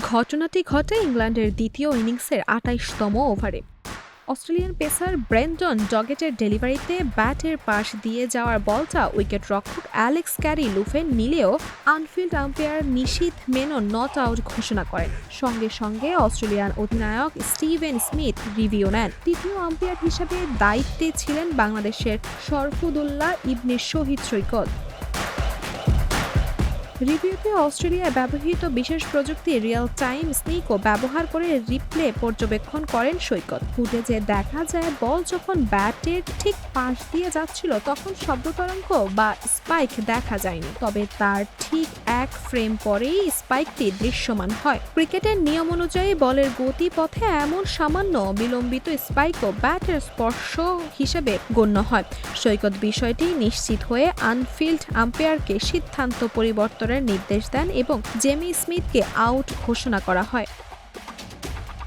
ঘটনাটি ঘটে ইংল্যান্ডের দ্বিতীয় ইনিংসের আটাইশতম ওভারে। অস্ট্রেলিয়ান পেসার ব্রেন্টন ডগেটের ডেলিভারিতে ব্যাটের পাশ দিয়ে যাওয়ার বলটা উইকেট রক্ষক অ্যালেক্স ক্যারি লুফে নিলেও আনফিল্ড আম্পায়ার নিশীথ মেনন নট আউট ঘোষণা করেন। সঙ্গে সঙ্গে অস্ট্রেলিয়ান অধিনায়ক স্টিভেন স্মিথ রিভিউ নেন। তৃতীয় আম্পায়ার হিসেবে দায়িত্বে ছিলেন বাংলাদেশের শরফুদুল্লাহ ইবনে শহীদ সৈকত। রিভিউতে অস্ট্রেলিয়ায় ব্যবহৃত বিশেষ প্রযুক্তি রিয়েল টাইম স্নিকও ব্যবহার করে রিপ্লে পর্যবেক্ষণ করেন সৈকত। ফুটেজে দেখা যায়, বল যখন ব্যাটের ঠিক পাশ দিয়ে যাচ্ছিল, তখন শব্দ তরঙ্গ বা স্পাইক দেখা যায়নি। তবে তার ঠিক এক ফ্রেম পরেই স্পাইকটি দৃশ্যমান হয়। ক্রিকেটের নিয়ম অনুযায়ী বলের গতিপথে এমন সামান্য বিলম্বিত স্পাইকও ব্যাটের স্পর্শ হিসেবে গণ্য হয়। সৈকত বিষয়টি নিশ্চিত হয়ে আনফিল্ড আম্পায়ারকে সিদ্ধান্ত পরিবর্তনের নির্দেশ দেন এবং জেমি স্মিথকে আউট ঘোষণা করা হয়।